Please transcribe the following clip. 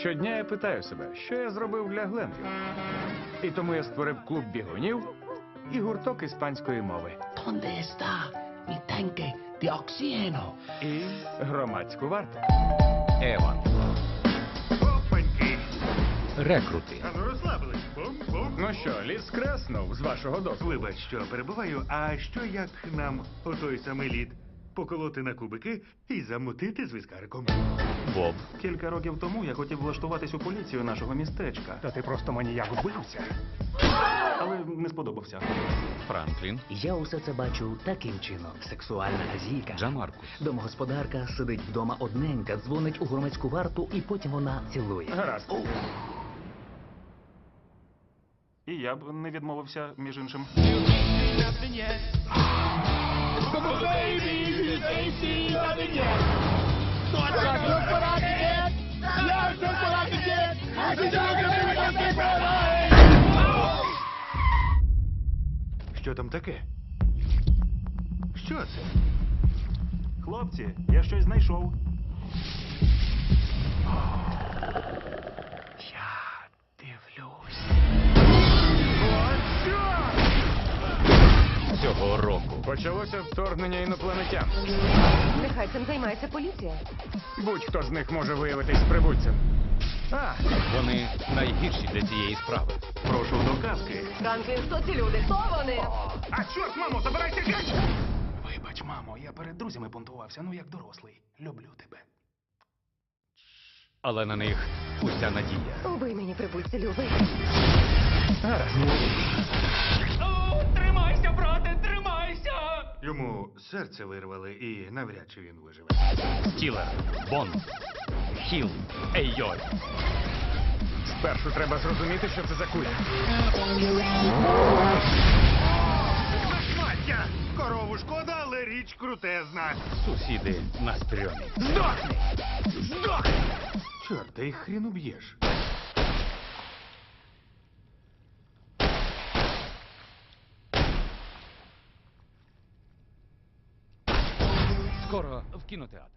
Щодня я питаю себе, що я зробив для Гленвіл. І тому я створив клуб бігунів і гурток іспанської мови. ¿Dónde está mi tanque de? І громадську варту. Еван. Опаньки! Рекрути. А ну розслабились. Бум-бум. Ну що, ліс креснув з вашого дозволу. Вибач, що перебуваю, а що як нам у той самий лід поколоти на кубики і замутити з віскариком? Боб. Кілька років тому я хотів влаштуватись у поліцію нашого містечка. Та ти просто маніяк вбився. Але не сподобався. Франклін. Я усе це бачу таким чином. Сексуальна газійка. Джамаркус. Домогосподарка сидить вдома одненька, дзвонить у громадську варту і потім вона цілує. Гаразд. І я б не відмовився, між іншим. Що там таке? Що це? Хлопці, я щось знайшов. Почалося вторгнення інопланетян. Нехай цим займається поліція. Будь-хто з них може виявитись прибульцем. А, Вони найгірші для цієї справи. Прошу до казки. Франклін, хто ці люди? Хто вони? А чорт, мамо, забирайся геть! Вибач, мамо, я перед друзями бунтувався, ну як дорослий. Люблю тебе. Але на них уся надія. Убий мені прибульця, любий. гаразд. Йому серце вирвали і навряд чи він виживе. Стілер. Бонд. Хіл. Еййой. Спершу треба зрозуміти, що це за куля. Маття! Корову шкода, але річ крутезна. Сусіди на стрьомі. Здохни! Здохни! Чорт, та їх хрін уб'єш. Скоро в кінотеатрах.